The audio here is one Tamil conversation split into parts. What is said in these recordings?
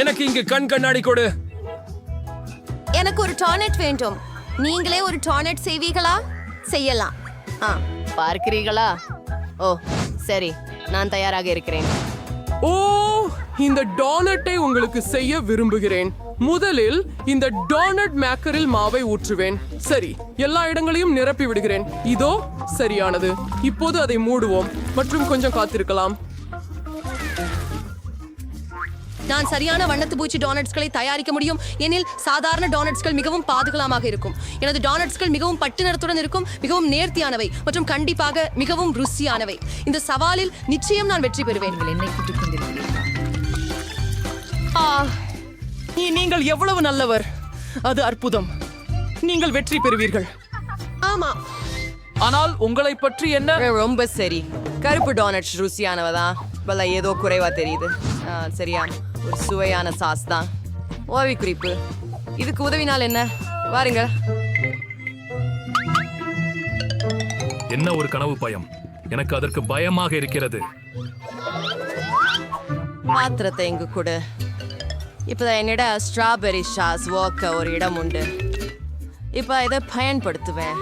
எனக்கு இங்கு கண் கண்ணாடி கொடு. எனக்கு ஒரு டானட் வேண்டும். நீங்களே ஒரு டானட் செய்வீங்களா செய்யலாம். ஆ பார்க்கிறீர்களா? ஓ சரி நான் தயாராக இருக்கிறேன். ஓ இந்த டோனட்டை உங்களுக்கு செய்ய விரும்புகிறேன். முதலில் இந்த டோனட் மேக்கரில் மாவை ஊற்றுவேன். சரி எல்லா இடங்களையும் நிரப்பி விடுகிறேன். இதோ சரியானது. இப்போது அதை மூடுவோம். மற்றும் கொஞ்சம் காத்திருக்கலாம். நான் சரியான வண்ணத்து பூச்சி டோனட்ஸ்களை தயாரிக்க முடியும். எனில் சாதாரண டோனட்ஸ்கள் மிகவும் பாதுகாலமாக இருக்கும். எனது டோனட்ஸ்கள் மிகவும் பட்டு நிறத்துடன் இருக்கும் மிகவும் நேர்த்தியானவை மற்றும் கண்டிப்பாக மிகவும் ருசியானவை. இந்த சவாலில் நிச்சயம் நான் வெற்றி பெறுவேன். ஆ, நீ- நீங்கள் எவ்வளவு நல்லவர். அது அற்புதம். நீங்கள் வெற்றி பெறுவீர்கள். ஆமா. ஆனால் உங்களை பற்றி என்ன? ரொம்ப சரி. கருப்பு டோனட்ஸ் ருசியானவதான். பல ஏதோ குறைவா தெரியுது. சரியா. ஒரு சுவையான சாஸ் தான். ஓவி குறிப்பு. இதுக்கு உதவினால் என்ன? வாருங்க. என்ன ஒரு கனவு பயம்? எனக்கு அதற்கு பயமாக இருக்கிறது. பாத்திரத்தை இங்கு கொடு. இப்போதான் என்னிட ஸ்ட்ராபெரி சாஸ் ஓக்க ஒரு இடம் உண்டு. இப்போ இதை பயன்படுத்துவேன்.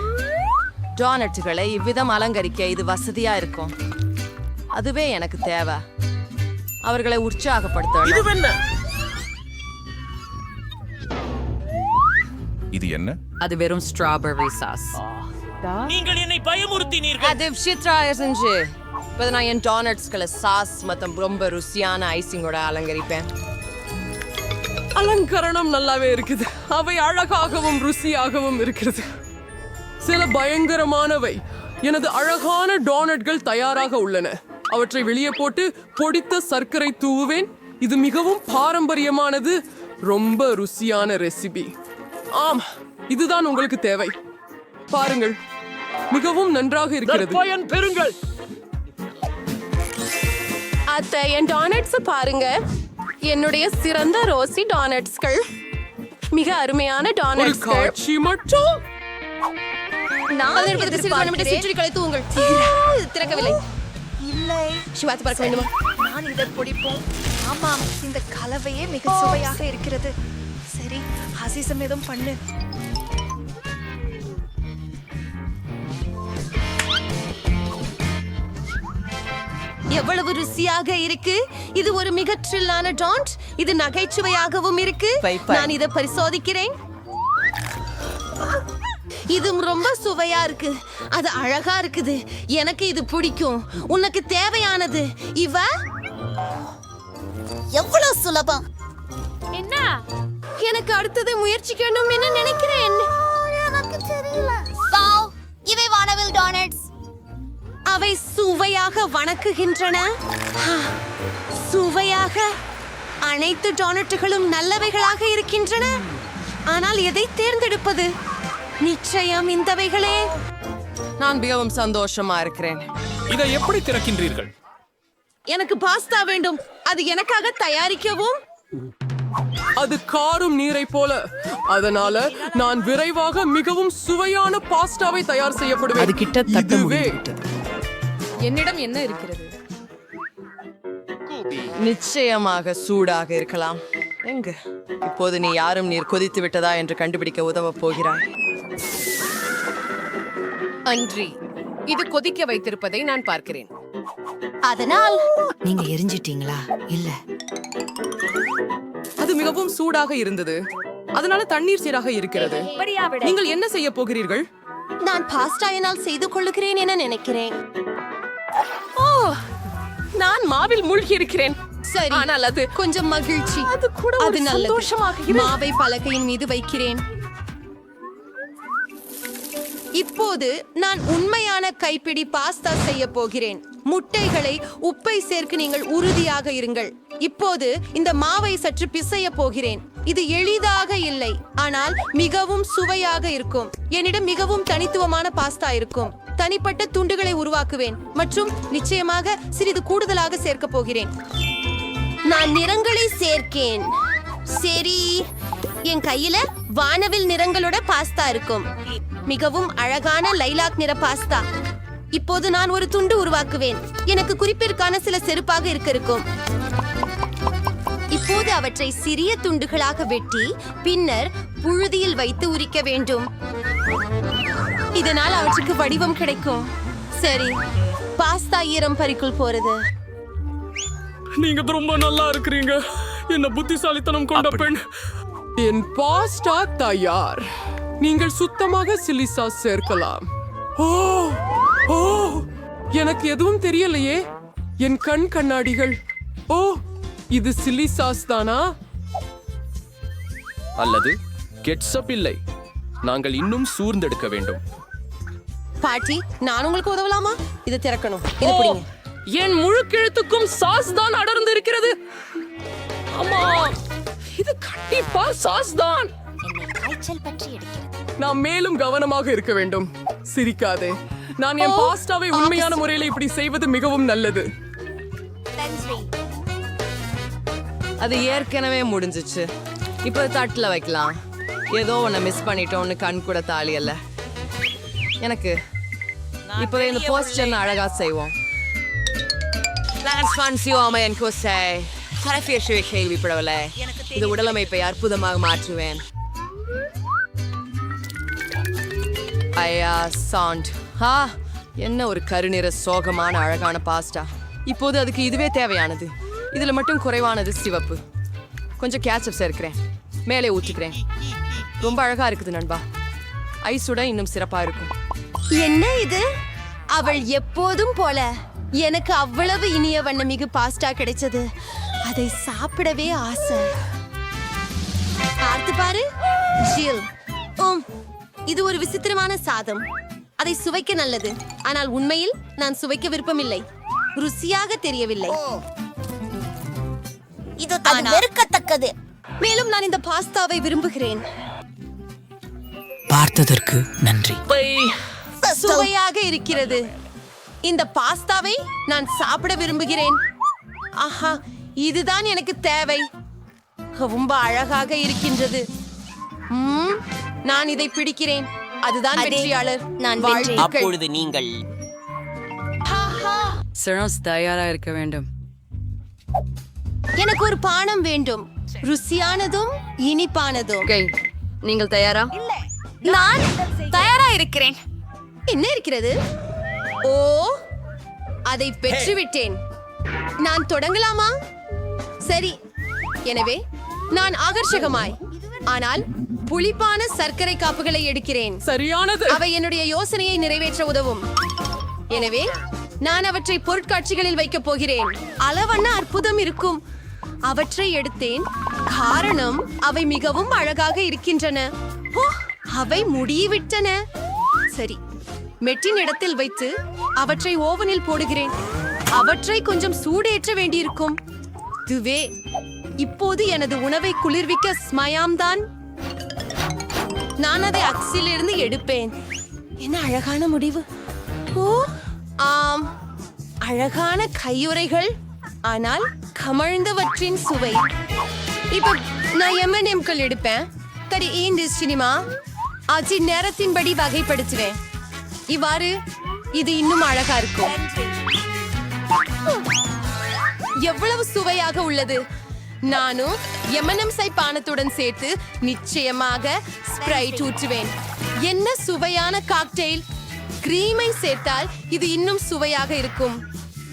டோனட்டுகளை இவ்விதம் அலங்கரிக்க இது வசதியா இருக்கும். அதுவே எனக்கு தேவை. அவர்களை உற்சாகப்படுத்தணும். என்ன இது என்ன? அது வெறும் ஸ்ட்ராபெரி சாஸ் நீங்கள் என்னை பயமுறுத்தினீர்கள். அது விசித்ரா செஞ்சு இப்போ நான் என் டோனட்ஸ்களை சாஸ் மற்றும் ரொம்ப ருசியான ஐசிங்கோட அலங்கரிப்பேன். அலங்கரணம் நல்லாவே இருக்குது. அவை அழகாகவும் ருசியாகவும் இருக்கிறது. சில பயங்கரமானவை. எனது அழகான டோனட்கள் தயாராக உள்ளன. அவற்றை வெளியே போட்டு பொடித்த சர்க்கரை தூவுவேன். இது மிகவும் பாரம்பரியமானது. ரொம்ப ருசியான ரெசிபி ஆம் இதுதான் உங்களுக்கு தேவை. பாருங்கள் மிகவும் நன்றாக இருக்கிறது. பெறுங்கள். அத்தை என் டானட்ஸ் பாருங்க. என்னுடைய சிறந்த ரோசி டானட்ஸ்கள் மிக அருமையான ஒரு டானட்ஸ்கள் காட்சி மட்டும். நான் கழித்து உங்கள் திறக்கவில்லை. இல்லை. சிவாத்து பார்க்க வேண்டுமா? நான் இதை பிடிப்போம். ஆமாம் இந்த கலவையே மிக சுவையாக இருக்கிறது. சரி ஹசீசம் எதுவும் பண்ணு. எவ்வளவு ருசியாக இருக்கு. இது ஒரு மிக ட்ரில்லான டான்ட் இது நகைச்சுவையாகவும் இருக்கு. நான் இதை பரிசோதிக்கிறேன். இது ரொம்ப சுவையா இருக்கு. அது அழகா இருக்குது. எனக்கு இது பிடிக்கும். உனக்கு தேவையானது. இவ? எவ்வளவு சுலபம். எனக்கு அடுத்தது முயற்சிக்கணும் என்று நினைக்கிறேன்? எனக்கு தெரியல. இவை வானவில் டோனட்ஸ் அவை சுவையாக வணக்குகின்றன. சுவையாக அனைத்து டோனட்டுகளும் நல்லவைகளாக இருக்கின்றன. ஆனால் எதை தேர்ந்தெடுப்பது? நிச்சயம் இந்தவைகளே. நான் மிகவும் சந்தோஷமா இருக்கிறேன். இதை எப்படி திறக்கின்றீர்கள்? எனக்கு பாஸ்தா வேண்டும். அது எனக்காக தயாரிக்கவும். அது காரும் நீரை போல. அதனால நான் விரைவாக மிகவும் சுவையான பாஸ்டாவை தயார் செய்யப்படுவேன். அது கிட்டத்தட்ட என்னிடம் என்ன இருக்கிறது? நிச்சயமாக சூடாக இருக்கலாம். எங்க? இப்போது நீ யாரும் நீர் கொதித்து விட்டதா என்று கண்டுபிடிக்க உதவ போகிறாய். அன்றி இது கொதிக்க வைத்திருப்பதை நான் பார்க்கிறேன். அதனால் நீங்க எரிஞ்சிட்டீங்களா? இல்ல. அது மிகவும் சூடாக இருந்தது. அதனால தண்ணீர் சீராக இருக்கிறது. நீங்கள் என்ன செய்ய போகிறீர்கள்? நான் பாஸ்டா என்னால் செய்து கொள்ளுகிறேன் என நினைக்கிறேன். ஓ நான் மாவில் மூழ்கி இருக்கிறேன் சரி. ஆனால் அது கொஞ்சம் மகிழ்ச்சி. அது கூட அது நல்லது. மாவை பலகையின் மீது வைக்கிறேன். இப்போது நான் உண்மையான கைப்பிடி பாஸ்தா செய்ய போகிறேன். முட்டைகளை உப்பை சேர்க்க நீங்கள் உறுதியாக இருங்கள். இப்போது இந்த மாவை சற்று பிசைய போகிறேன். இது எளிதாக இல்லை. ஆனால் மிகவும் சுவையாக இருக்கும். என்னிடம் மிகவும் தனித்துவமான பாஸ்தா இருக்கும். தனிப்பட்ட துண்டுகளை உருவாக்குவேன். மற்றும் நிச்சயமாக சிறிது கூடுதலாக சேர்க்க போகிறேன். நான் நிறங்களை சேர்க்கேன். சரி. என் கையில வானவில் நிறங்களோட பாஸ்தா இருக்கும். மிகவும் அழகான லைலாக் நிற பாஸ்தா. இப்போது நான் ஒரு துண்டு உருவாக்குவேன். எனக்கு குறிப்பிற்கான சில செருப்பாக இருக்க இருக்கும். இப்போது அவற்றை சிறிய துண்டுகளாக வெட்டி பின்னர் புழுதியில் வைத்து உரிக்க வேண்டும். இதனால் அவற்றுக்கு வடிவம் கிடைக்கும். சரி பாஸ்தா ஈரம் பறிக்குள் போறது. நீங்க ரொம்ப நல்லா இருக்கிறீங்க. என்ன புத்திசாலித்தனம் கொண்ட பெண். என் பாஸ்டா தயார். நீங்கள் சுத்தமாக சில்லி சாஸ் சேர்க்கலாம். ஓ ஓ எனக்கு எதுவும் தெரியலையே. என் கண் கண்ணாடிகள். ஓ இது சில்லி சாஸ் தானா? அல்லது கெட்சப் இல்லை. நாங்கள் இன்னும் சூர்ந்தெடுக்க வேண்டும். பாட்டி நான் உங்களுக்கு உதவலாமா? இதை திறக்கணும். இது பிடிங்க. என் முழு கிழத்துக்கும் சாஸ் தான் அடர்ந்து இருக்கிறது ஆமா இது கண்டிப்பா சாஸ் தான். நாம் மேலும் கவனமாக இருக்க வேண்டும். சிரிக்காதே. நான் என் பாஸ்டாவை உண்மையான முறையில் இப்படி செய்வது மிகவும் நல்லது. அது ஏற்கனவே முடிஞ்சிச்சு. இப்போ தட்டில் வைக்கலாம். ஏதோ ஒன்று மிஸ் பண்ணிட்டோம்னு கண் கூட தாலி அல்ல. எனக்கு இப்போவே இந்த போஸ்டர் அழகா செய்வோம். கேள்விப்படவில்லை. இது உடலமைப்பை அற்புதமாக மாற்றுவேன். ஐயா சாண்ட் ஹா என்ன ஒரு கருநிற சோகமான அழகான பாஸ்டா இப்போது அதுக்கு இதுவே தேவையானது. இதில் மட்டும் குறைவானது சிவப்பு. கொஞ்சம் கேச்சப் சேர்க்கிறேன். மேலே ஊற்றிக்கிறேன் ரொம்ப அழகா இருக்குது நண்பா. ஐஸோட இன்னும் சிறப்பா இருக்கும். என்ன இது? அவள் எப்போதும் போல. எனக்கு அவ்வளவு இனிய வண்ணமிகு பாஸ்டா கிடைச்சது. அதை சாப்பிடவே ஆசை. பார்த்து பாரு. ஜில். உம். இது ஒரு விசித்திரமான சாதம். அதை சுவைக்க நல்லது. ஆனால் உண்மையில் நான் சுவைக்க விருப்பமில்லை. ருசியாக தெரியவில்லை. இது வெறுக்கத்தக்கது. மேலும் நான் இந்த பாஸ்தாவை விரும்புகிறேன். பார்த்ததற்கு நன்றி. சுவையாக இருக்கிறது. இந்த பாஸ்தாவை நான் சாப்பிட விரும்புகிறேன். ஆஹா இதுதான் எனக்கு தேவை. ரொம்ப அழகாக இருக்கின்றது. ம்ம், நான் இதை பிடிக்கிறேன். அதுதான் வெற்றியாளர். நான் அப்பொழுது நீங்கள் சிரஸ் தயாரா இருக்க வேண்டும். எனக்கு ஒரு பானம் வேண்டும். ருசியானதும் இனிப்பானதும். நீங்கள் தயாரா? நான் தயாரா இருக்கிறேன். என்ன இருக்கிறது? ஓ அதை பெற்றுவிட்டேன். நான் தொடங்கலாமா? சரி. எனவே நான் ஆகர்ஷகமாய். ஆனால் புளிப்பான சர்க்கரை காப்புகளை எடுக்கிறேன். சரியானது. அவை என்னுடைய யோசனையை நிறைவேற்ற உதவும். எனவே நான் அவற்றை பொருட்காட்சிகளில் வைக்கப் போகிறேன். அளவண்ண அற்புதம் இருக்கும். அவற்றை எடுத்தேன். காரணம் அவை மிகவும் அழகாக இருக்கின்றன. அவை முடிவிட்டன. சரி மெட்டின் இடத்தில் வைத்து அவற்றை ஓவனில் போடுகிறேன். அவற்றை கொஞ்சம் சூடேற்ற வேண்டியிருக்கும். இதுவே இப்போது எனது உணவை குளிர்விக்க ஸ்மயாம் தான் நான் அதை அக்ஸிலிருந்து எடுப்பேன். என்ன அழகான முடிவு. ஓ ஆம். அழகான கையுறைகள் ஆனால் கமழ்ந்தவற்றின் சுவை. இப்போ நான் எம்என்எம்கள் எடுப்பேன். கடி ஏன் சினிமா? ஆச்சி நேரத்தின்படி வகைப்படுத்துவேன். இவ்வாறு இது இன்னும் அழகா இருக்கும். எவ்வளவு சுவையாக உள்ளது. நானும் எமனம் சை பானத்துடன் சேர்த்து நிச்சயமாக ஸ்ப்ரைட் ஊற்றுவேன். என்ன சுவையான காக்டெயில் கிரீமை சேர்த்தால் இது இன்னும் சுவையாக இருக்கும்.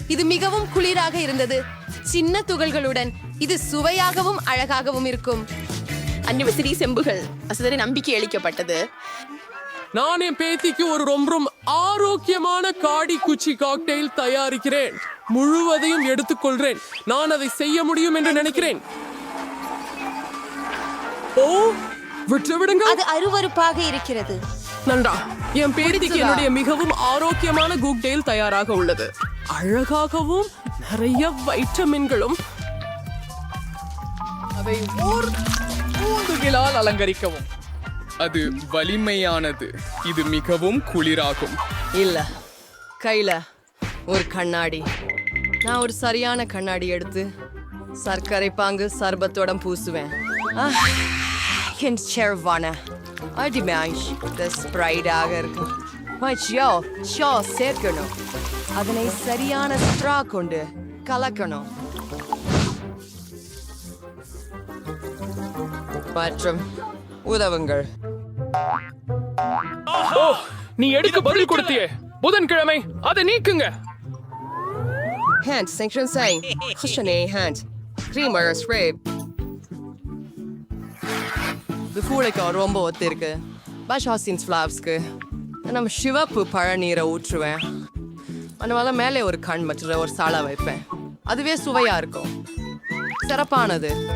இது மிகவும் குளிராக இருந்தது. சின்ன துகள்களுடன் இது சுவையாகவும் அழகாகவும் இருக்கும். அன்னிவசரி செம்புகள். அசதரை நம்பிக்கை அளிக்கப்பட்டது. நான் என் பேத்திக்கு ஒரு ரொம்ப ரொம்ப ஆரோக்கியமான காடி குச்சி காக்டெயில் தயாரிக்கிறேன். முழுவதையும் எடுத்துக்கொள்றேன் நான் அதை செய்ய முடியும் என்று நினைக்கிறேன். ஓ விட்டு விடுங்க அது அருவருப்பாக இருக்கிறது. நன்றா. என் பேத்திக்கு என்னுடைய மிகவும் ஆரோக்கியமான குக்டெயில் தயாராக உள்ளது. அழகாகவும் நிறைய வைட்டமின்களும் அதை ஓர் ஊதுகிலால் அலங்கரிக்கவும். அது வலிமையானது. இது மிகவும் குளிராகும். இல்ல. கையில ஒரு கண்ணாடி. நான் ஒரு சரியான கண்ணாடி எடுத்து சர்க்கரை பாங்கு சர்பத்தோட பூசுவேன். ஆஹ், என் செர்வான. அடிமேஷ் ஸ்ப்ரைடாக இருக்கு. மச்சியோ ஷோ சேர்க்கணும். அதனை சரியான ஸ்ட்ரா கொண்டு கலக்கணும். மற்றும் உதவுங்கள். ஓ நீ எடுக்க பதில் கொடுத்தியே. புதன்கிழமை அதை நீக்குங்க. Hand sanction saying, Hushane hand, creamer spray. இது பூளைக்கு ரொம்ப ஒத்து இருக்கு பஷ் ஹாசின்ஸ் ஃப்ளாப்ஸ்க்கு நம்ம சிவப்பு பழநீரை ஊற்றுவேன். அதனால மேலே ஒரு கண் மற்ற ஒரு சாலா வைப்பேன். அதுவே சுவையா இருக்கும். சிறப்பானது.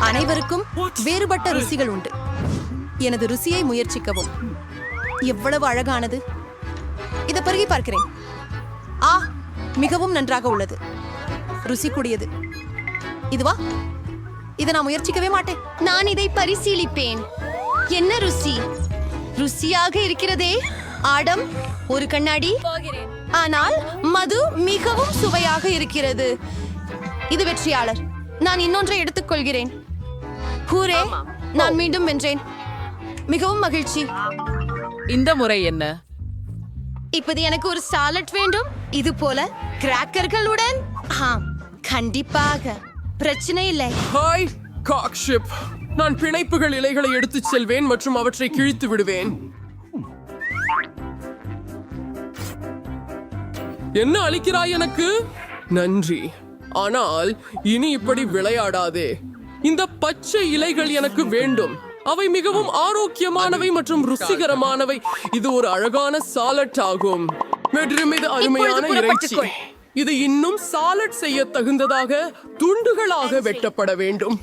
அனைவருக்கும் வேறுபட்ட ருசிகள் உண்டு. எனது ருசியை முயற்சிக்கவும். எவ்வளவு அழகானது. இதை பருகி பார்க்கிறேன். ஆ மிகவும் நன்றாக உள்ளது. ருசி கூடியது. இதுவா? இதை நான் முயற்சிக்கவே மாட்டேன். நான் இதை பரிசீலிப்பேன். என்ன ருசி? ருசியாக இருக்கிறதே. ஆடம் ஒரு கண்ணாடி. ஆனால் மது மிகவும் சுவையாக இருக்கிறது. இது வெற்றியாளர். நான் இன்னொன்றை எடுத்துக்கொள்கிறேன். ஹூரே நான் மீண்டும் வென்றேன். மிகவும் மகிழ்ச்சி. இந்த முறை என்ன? இப்போது எனக்கு ஒரு சாலட் வேண்டும். இது போல கிராக்கர்களுடன் ஆம் கண்டிப்பாக. பிரச்சனை இல்லை. ஹாய் காக்ஷிப் நான் பிணைப்புகள் இலைகளை எடுத்துச் செல்வேன் மற்றும் அவற்றை கிழித்து விடுவேன். என்ன அளிக்கிறாய் எனக்கு? நன்றி. ஆனால் இனி இப்படி விளையாடாதே. இந்த பச்சை இலைகள் எனக்கு வேண்டும். அவை மிகவும் ஆரோக்கியமானவை மற்றும் ருசிகரமானவை. இது ஒரு அழகான சாலட் ஆகும். இது அருமையான இறைச்சி. இது இன்னும் சாலட் செய்ய தகுந்ததாக துண்டுகளாக வெட்டப்பட வேண்டும்.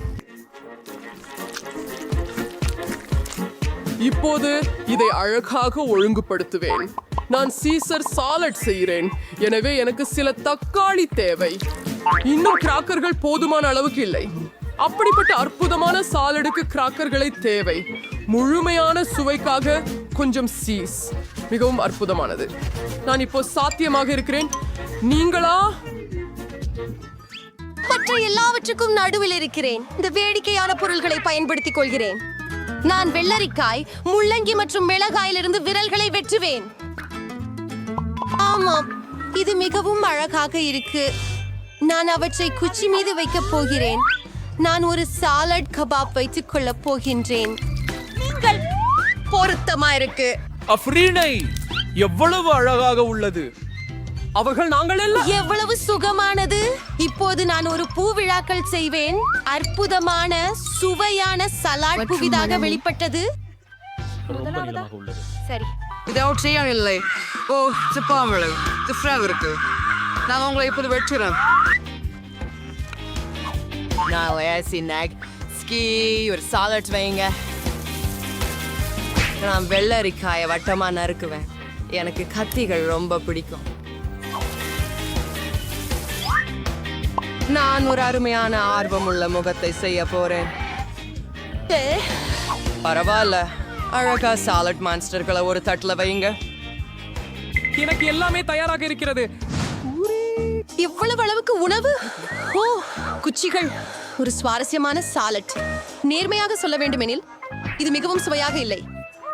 இப்போது இதை அழகாக ஒழுங்குபடுத்துவேன். நான் சீசர் சாலட் செய்கிறேன். எனவே எனக்கு சில தக்காளி தேவை. இன்னும் கிராக்கர்கள் போதுமான அளவுக்கு இல்லை. அப்படிப்பட்ட அற்புதமான சாலடுக்கு கிராக்கர்களை தேவை. முழுமையான சுவைக்காக கொஞ்சம் சீஸ். மிகவும் அற்புதமானது. நான் இப்போ சாத்தியமாக இருக்கிறேன். நீங்களா? மற்ற எல்லாவற்றுக்கும் நடுவில் இருக்கிறேன். இந்த வேடிக்கையான பொருள்களை பயன்படுத்திக் கொள்கிறேன். நான் வெள்ளரிக்காய் முள்ளங்கி மற்றும் மிளகாயிலிருந்து விரல்களை வெட்டுவேன். ஆமாம் இது மிகவும் அழகாக இருக்கு. நான் அவற்றை குச்சி மீது வைக்கப் போகிறேன். நான் ஒரு சாலட் கபாப் வைத்துக் கொள்ளப் போகின்றேன். நீங்கள் பொருத்தமா இருக்கு. அஃப்ரீனை எவ்வளவு அழகாக உள்ளது. அவர்கள் நாங்கள் எல்லாம் எவ்வளவு சுகமானது. இப்போது நான் ஒரு பூவிழாக்கள் செய்வேன். அற்புதமான சுவையான சலாட் புதிதாக வெளிப்பட்டது. சரி. இது அவற்றையும் இல்லை ஓ சிப்பாமலை டிஃப்ரெண்ட் இருக்கு நான் உங்களை இப்போது வெட்டுறேன் நான் லேசி நக் ஸ்கீ ஒரு சாலட் வைங்க நான் வெள்ளரிக்காயை வட்டமா நறுக்குவேன் எனக்கு கத்திகள் ரொம்ப பிடிக்கும் நான் ஒரு அருமையான ஆர்வமுள்ள முகத்தை செய்ய போறேன் பரவாயில்ல அழகா சாலட் மான்ஸ்டர்களை ஒரு தட்டுல வைங்க எனக்கு எல்லாமே தயாராக இருக்கிறது எவ்வளவு அளவுக்கு உணவு ஓ குச்சிகள் ஒரு சுவாரஸ்யமான சாலட் நேர்மையாக சொல்ல வேண்டுமெனில் இது மிகவும் சுவையாக இல்லை.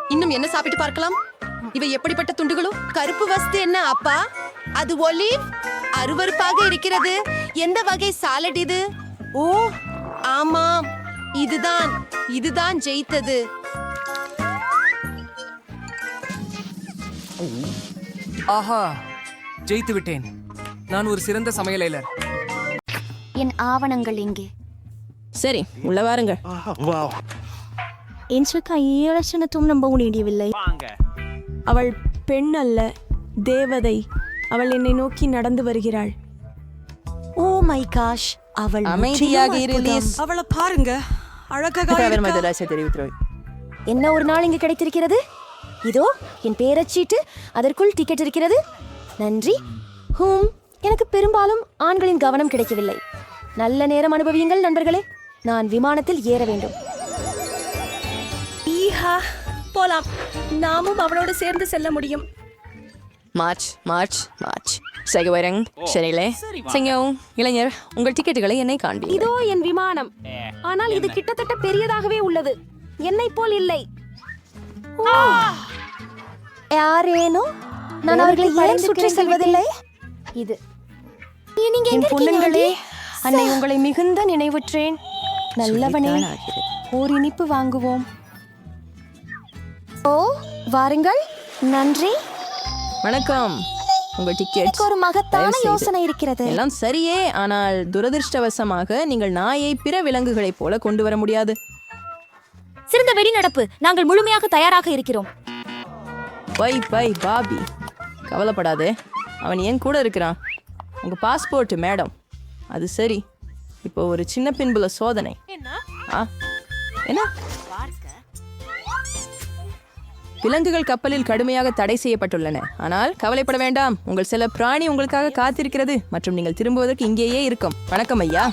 இன்னும் என்ன சாப்பிட்டு பார்க்கலாம்? இவை எப்படிப்பட்ட துண்டுகளோ? கருப்பு வஸ்து என்ன அப்பா? அது ஒலிவ்? அருவருப்பாக இருக்கிறது. எந்த வகை சாலட் இது? ஓ ஆமாம். இதுதான். இதுதான் ஜெயித்தது. ஆஹா ஜெயித்து விட்டேன். நான் ஒரு சிறந்த சமையலாளர் என் ஆவணங்கள் எங்கே சரி உள்ள வாருங்க. என்ற கையலட்சணத்தும் நம்ப முடியவில்லை. அவள் பெண் அல்ல தேவதை. அவள் என்னை நோக்கி நடந்து வருகிறாள். ஓ மை காஷ் அவள் அமைதியாக. அவளை பாருங்க அழகாக. என்ன ஒரு நாள் இங்கு கிடைத்திருக்கிறது? இதோ என் பேரச்சீட்டு அதற்குள் டிக்கெட் இருக்கிறது. நன்றி. ஹூம் எனக்கு பெரும்பாலும் ஆண்களின் கவனம் கிடைக்கவில்லை. நல்ல நேரம் அனுபவியுங்கள் நண்பர்களே. நான் விமானத்தில் ஏற வேண்டும். ஈஹா போலாம். நாமும் அவளோடு சேர்ந்து செல்ல முடியும். March March March. சகவரங் சரியிலே சிங்கம் இளைஞர் உங்கள் டிக்கெட்டுகளை என்னை காண்பி இதோ என் விமானம். ஆனால் இது கிட்டத்தட்ட பெரியதாகவே உள்ளது. என்னை போல் இல்லை. யாரேனோ? நான் அவர்களை ஏன் சுற்றி செல்வதில்லை? இது. நீங்க பொண்ணுங்களே. அன்னை உங்களை மிகுந்த நினைவுற்றேன். நல்லவனே ஒரு இனிப்பு வாங்குவோம். ஓ வாருங்கள். நன்றி. வணக்கம். உங்க டிக்கெட் ஒரு மகத்தான யோசனை இருக்கிறது. எல்லாம் சரியே ஆனால் துரதிர்ஷ்டவசமாக நீங்கள் நாயை பிற விலங்குகளைப் போல கொண்டு வர முடியாது. சிறந்த வெடிநடப்பு. நாங்கள் முழுமையாக தயாராக இருக்கிறோம். Bye bye Bobby. கவலைப்படாதே. அவன் என் கூட இருக்கிறான். உங்க பாஸ்போர்ட் மேடம் அது சரி. இப்போ ஒரு சின்ன பின்புல சோதனை. ஆ? என்ன? விலங்குகள் கப்பலில் கடுமையாக தடை செய்யப்பட்டுள்ளன. ஆனால் கவலைப்பட வேண்டாம். உங்கள் சில பிராணி உங்களுக்காக காத்திருக்கிறது மற்றும் நீங்கள் திரும்புவதற்கு இங்கேயே இருக்கும். வணக்கம் ஐயா.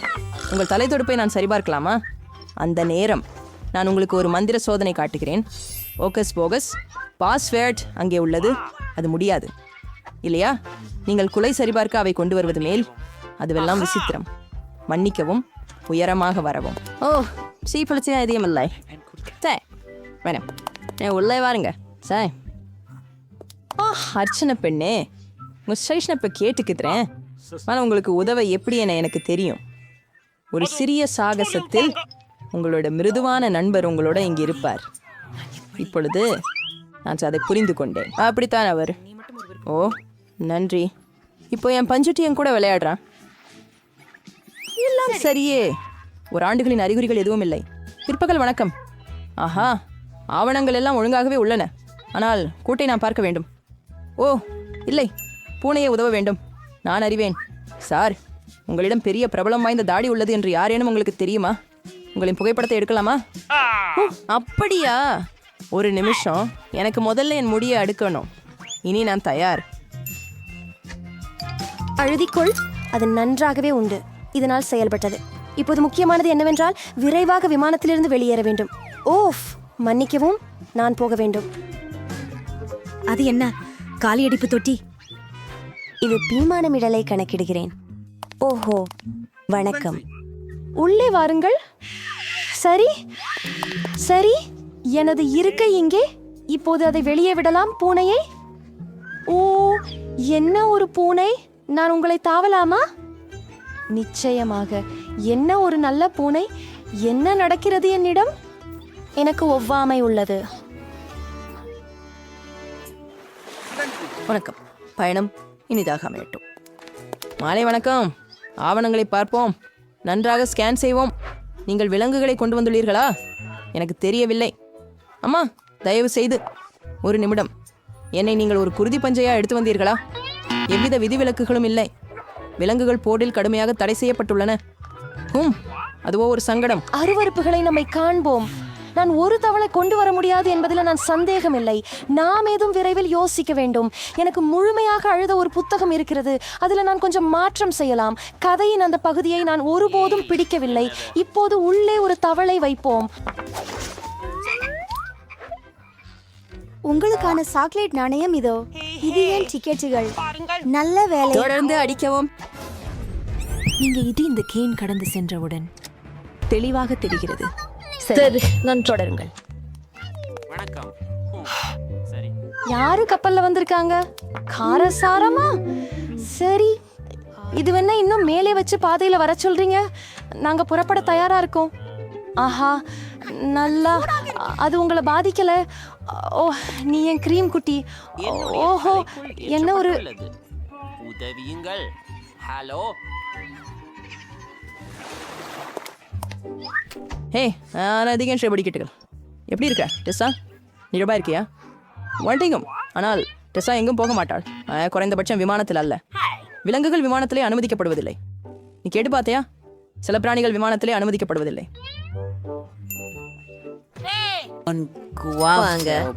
உங்கள் தலை தொடுப்பை நான் சரிபார்க்கலாமா? அந்த நேரம். நான் உங்களுக்கு ஒரு மந்திர சோதனை காட்டுகிறேன். ஓகஸ் போகஸ் பாஸ்வேர்ட் அங்கே உள்ளது. அது முடியாது. இல்லையா? நீங்கள் குலை சரிபார்க்க அவை கொண்டு வருவது மேல். அதுவெல்லாம் விசித்திரம். மன்னிக்கவும் உயரமாக வரவும். ஓ சீப்பளிச்சா எதையும் இல்லை சே வேணாம். ஏன் உள்ளே வாருங்க. சாய் ஆ அர்ச்சனை பெண்ணே உங்கள் ஸ்டேஷனை இப்போ கேட்டுக்குறேன் ஆனால் உங்களுக்கு உதவ எப்படி என எனக்கு தெரியும். ஒரு சிறிய சாகசத்தில் உங்களோட மிருதுவான நண்பர் உங்களோட இங்கே இருப்பார். இப்பொழுது நான் அதை புரிந்து கொண்டேன். அப்படித்தான் அவர். ஓ நன்றி. இப்போ என் பஞ்சுட்டி என் கூட விளையாடுறான். எல்லாம் சரியே. ஒரு ஆண்டுகளின் அறிகுறிகள் எதுவும் இல்லை. பிற்பகல் வணக்கம். ஆஹா ஆவணங்கள் எல்லாம் ஒழுங்காகவே உள்ளன. ஆனால் கூட்டை நான் பார்க்க வேண்டும். ஓ இல்லை. பூனையை உதவ வேண்டும். நான் அறிவேன். சார் உங்களிடம் பெரிய பிரபலம் வாய்ந்த தாடி உள்ளது என்று யாரேனும் உங்களுக்கு தெரியுமா? உங்களின் புகைப்படத்தை எடுக்கலாமா? அப்படியா? ஒரு நிமிஷம். எனக்கு முதல்ல என் முடியை அடுக்கணும். இனி நான் தயார். அழுதிக்கொள். அது நன்றாகவே உண்டு. இதனால் செயல்பட்டது. இப்போது முக்கியமானது என்னவென்றால் விரைவாக விமானத்திலிருந்து வெளியேற வேண்டும். ஓஃப்! மன்னிக்கவும் நான் போக வேண்டும். அது என்ன? காலியடிப்பு தொட்டி? இது பீமானமிடலை கணக்கிடுகிறேன். ஓஹோ! வணக்கம். உள்ளே வாருங்கள். சரி. சரி. எனது இருக்கை இங்கே. இப்போது அதை வெளியே விடலாம் பூனையை. ஓ! என்ன ஒரு பூனை? நான் உங்களை தாவலாமா? நிச்சயமாக. என்ன ஒரு நல்ல பூனை? என்ன நடக்கிறது என்னிடம்? எனக்கு ஒவ்வாமை உள்ளது. வணக்கம். பயணம் இனிதாக அமையட்டும். மாலை வணக்கம். ஆவணங்களை பார்ப்போம். நன்றாக ஸ்கேன் செய்வோம். நீங்கள் விலங்குகளை கொண்டு வந்துள்ளீர்களா? எனக்கு தெரியவில்லை. அம்மா தயவு செய்து. ஒரு நிமிடம். என்னை நீங்கள் ஒரு குருதி பஞ்சையா எடுத்து வந்தீர்களா? எவ்வித விதிவிலக்குகளும் இல்லை. விலங்குகள் போர்டில் கடுமையாக தடை செய்யப்பட்டுள்ளன. ஹும் அதுவோ ஒரு சங்கடம். அருவருப்புகளை நம்மை காண்போம். நான் ஒரு தவளை கொண்டு வர முடியாது என்பதில் நான் சந்தேகமில்லை. நாம் ஏதும் விரைவில் யோசிக்க வேண்டும். எனக்கு முழுமையாக அழுத ஒரு புத்தகம் இருக்கிறது. அதில் நான் கொஞ்சம் மாற்றம் செய்யலாம். கதையின் அந்த பகுதியை நான் ஒருபோதும் பிடிக்கவில்லை. இப்போது உள்ளே ஒரு தவளை வைப்போம். உங்களுக்கான சாக்லேட் நாணயம் இதோ. இது ஏன் டிக்கெட்டுகள்? நல்ல வேலை. தொடர்ந்து அடிக்கவும். நீங்க இது இந்த கேன் கடந்து சென்றவுடன் தெளிவாக தெரிகிறது. சரி. நான் தொடருங்கள். யாரு கப்பல்ல வந்திருக்காங்க? காரசாரமா? சரி. இது வேணா இன்னும் மேலே வச்சு பாதையில வர சொல்றீங்க. நாங்க புறப்பட தயாரா இருக்கோம். ஆஹா நல்லா. அது உங்களை பாதிக்கல. ஓ நீ என் க்ரீம் குட்டி. ஓஹோ என்ன ஒரு உதவியுங்கள். ஹலோ ஹே அதிகம் படிக்கட்டுகள் எப்படி இருக்க டெஸ்ஸா? நிரபா இருக்கியா? வந்துட்டீங்க ஆனால் டெஸ்ஸா எங்கும் போக மாட்டாள். குறைந்தபட்சம் விமானத்தில் அல்ல. விலங்குகள் விமானத்திலே அனுமதிக்கப்படுவதில்லை. நீ கேட்டு பார்த்தியா? சில பிராணிகள் விமானத்திலே அனுமதிக்கப்படுவதில்லை. வாங்க.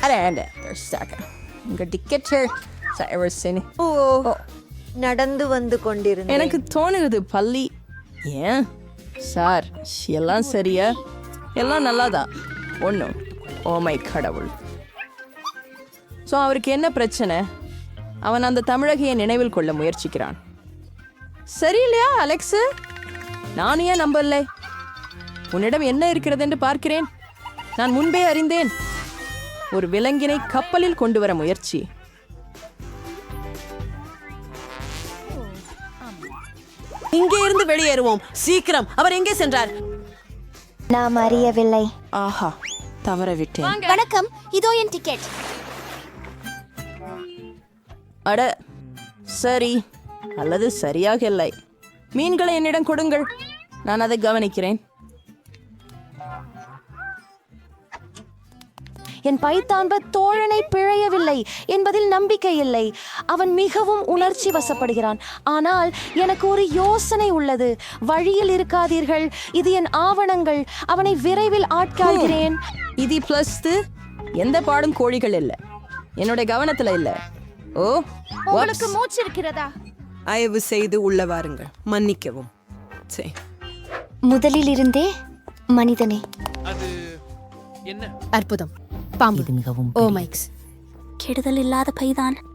அட அட உங்கள் டிக்கெட் ஓ. நடந்து வந்து கொண்டிருந்தேன். எனக்கு தோணுகிறது பள்ளி ஏன்? சார் எல்லாம் சரியா? எல்லாம் நல்லாதான் ஒன்றும் ஓமை கடவுள். ஸோ அவருக்கு என்ன பிரச்சனை? அவன் அந்த தமிழகையை நினைவில் கொள்ள முயற்சிக்கிறான். சரியில்லையா அலெக்ஸு? நான் ஏன் நம்பல? உன்னிடம் என்ன இருக்கிறது என்று பார்க்கிறேன். நான் முன்பே அறிந்தேன். ஒரு விலங்கினை கப்பலில் கொண்டு வர முயற்சி. இங்கே இருந்து வெளியேறுவோம். சீக்கிரம். அவர் எங்கே சென்றார்? நாம் அறியவில்லை. ஆஹா தவற விட்டேன். வணக்கம். இதோ என் டிக்கெட். அட சரி. அல்லது சரியாக இல்லை. மீன்களை என்னிடம் கொடுங்கள். நான் அதை கவனிக்கிறேன். என் பைத்தான்ப தோழனை பிழையவில்லை என்பதில் நம்பிக்கை இல்லை. அவன் மிகவும் உணர்ச்சி வசப்படுகிறான். ஆனால் எனக்கு ஒரு யோசனை உள்ளது. வழியில் இருக்காதீர்கள். இது என் ஆவணங்கள். அவனை விரைவில் ஆட்காள்கிறேன் இது பிளஸ் எந்த பாடும் கோழிகள் இல்லை. என்னுடைய கவனத்துல இல்ல. ஓ உங்களுக்கு மூச்சு இருக்கிறதா? தயவு செய்து உள்ள வாருங்கள். மன்னிக்கவும். சரி. முதலில் இருந்தே மனிதனே. அற்புதம். பாம்பு. ஓ மைக்ஸ். கெடுதல் இல்லாத பைதான்.